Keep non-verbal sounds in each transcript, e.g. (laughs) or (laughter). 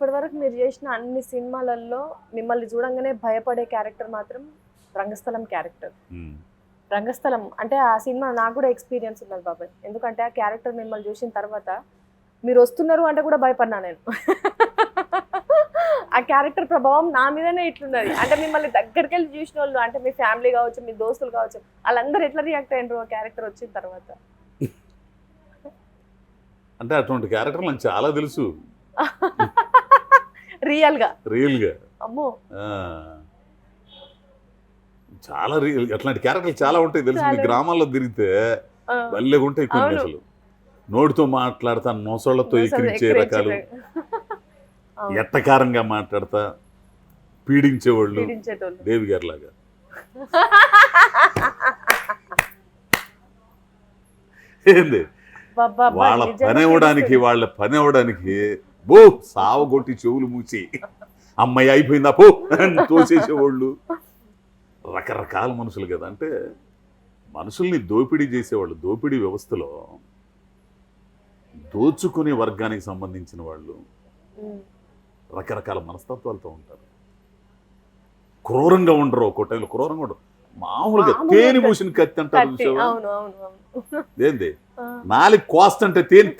ఇప్పటివరకు మీరు చేసిన అన్ని సినిమాలలో మిమ్మల్ని చూడంగానే భయపడే క్యారెక్టర్ మాత్రం రంగస్థలం క్యారెక్టర్. రంగస్థలం అంటే ఆ సినిమా నాకు కూడా ఎక్స్పీరియన్స్ ఉన్నది బాబాయ్. ఎందుకంటే ఆ క్యారెక్టర్ మిమ్మల్ని చూసిన తర్వాత మీరు వస్తున్నారు అంటే కూడా భయపడినా నేను? ఆ క్యారెక్టర్ ప్రభావం నా మీదనే ఇట్లున్నది. అంటే మిమ్మల్ని దగ్గరికి వెళ్ళి చూసిన వాళ్ళు అంటే మీ ఫ్యామిలీ కావచ్చు మీ దోస్తులు కావచ్చు వాళ్ళందరూ ఎట్లా రియాక్ట్ అయినరు ఆ క్యారెక్టర్ వచ్చిన తర్వాత? అంటే అటువంటి క్యారెక్టర్ నాకు చాలా తెలుసు. (laughs) రియల్గా రియల్గా అమ్మో. ఆ. చాలా రియల్ అట్లాంటి క్యారెక్టర్లు చాలా ఉంటాయి తెలుసు. గ్రామాల్లో తిరిగితే ఆ, భలేగా ఉంటాయి కొన్ని. అసలు. నోటితో మాట్లాడతా నొసళ్ళతో అసలు ఎక్కిరించే రకాలు. (laughs) ఎట్టకారంగా మాట్లాడతా పీడించేవాళ్ళు దేవి గారి లాగా ఏంది వాళ్ళ పని అవ్వడానికి వాళ్ళ పని అవ్వడానికి బో సావగొట్టి చెవులు మూసి. అమ్మాయి అయిపోయిందా పో అని తోసేసేవాళ్ళు. రకరకాల మనుషులు కదా అంటే మనుషుల్ని దోపిడీ చేసేవాళ్ళు దోపిడీ వ్యవస్థలో దోచుకునే వర్గానికి సంబంధించిన వాళ్ళు రకరకాల మనస్తత్వాలతో ఉంటారు. క్రూరంగా ఉండరు ఒక్కో టైంలో క్రూరంగా ఉండరు. మామూలుగా తేనె పూసిన కత్తి అంటారు ఏంది? నాలుగు కోస్ట్ అంటే తేనె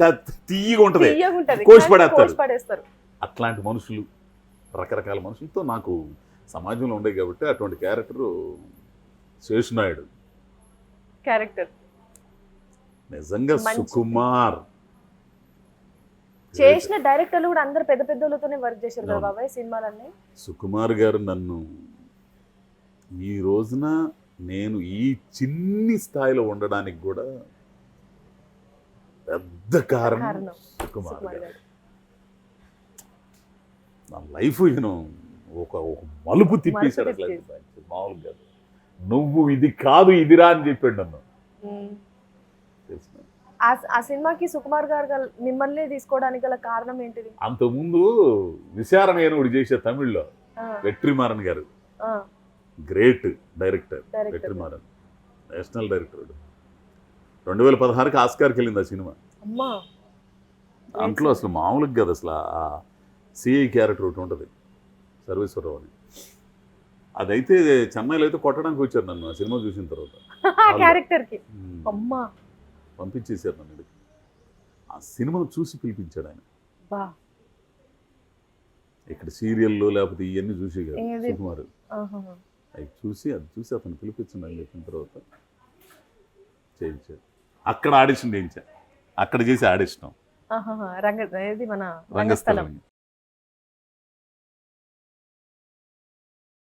తీయగా ఉంటది. తీయగుంటది, కోసి కానీ పడేస్తారు. కోసి పడేస్తారు. అట్లాంటి మనుషులు రకరకాల మనుషులతో నాకు సమాజంలో ఉండే కాబట్టి అటువంటి క్యారెక్టరు శేషునాయుడు. క్యారెక్టర్. నిజంగా సుకుమార్. చేసిన డైరెక్టర్లు కూడా అందరు పెద్ద పెద్దలతోనే వర్క్ చేశారు కదా. బాబాయ్ సినిమాలన్నీ? సుకుమార్ గారు నన్ను ఈ రోజున నేను ఈ చిన్ని స్థాయిలో ఉండడానికి కూడా పెద్ద కారణం సుకుమార్ గారు. నా లైఫ్ నేను ఒక ఒక మలుపు తిప్పేశాడు అట్లా. మామూలుగా. నువ్వు ఇది కాదు ఇదిరా అని చెప్పాడు నన్ను. ఆ సినిమాకి సుకుమార్ గారు మిమ్మల్ని తీసుకోవడానికి గల కారణం ఏంటిది? అంతకుముందు విశారమేనుడు చేసే తమిళ్ళో. Vetrimaaran garu. Great director director. Vetrimaaran national director రెండు వేల పదహారుకి ఆస్కార్కి వెళ్ళింది ఆ సినిమా. దాంట్లో అసలు మామూలుగా కదా అసలు ఆ సిఐ క్యారెక్టర్ ఒకటి ఉంటుంది సర్వేశ్వరరావు అని. అదైతే చెన్నైలో అయితే కొట్టడానికి వచ్చారు నన్ను ఆ సినిమా చూసిన తర్వాత. (laughs) అమ్మా! పంపించేశారు నన్ను. ఆ సినిమాను చూసి పిలిపించాడు ఆయన. ఇక్కడ సీరియల్లో లేకపోతే ఇవన్నీ చూసి? సుకుమార్. అవి చూసి అది చూసి అతను పిలిపించండి అని చెప్పిన తర్వాత చేయించాడు. అక్కడ ఆడిషన్ చేయించా. అక్కడ చేసి ఆడిషన్ రంగస్థలం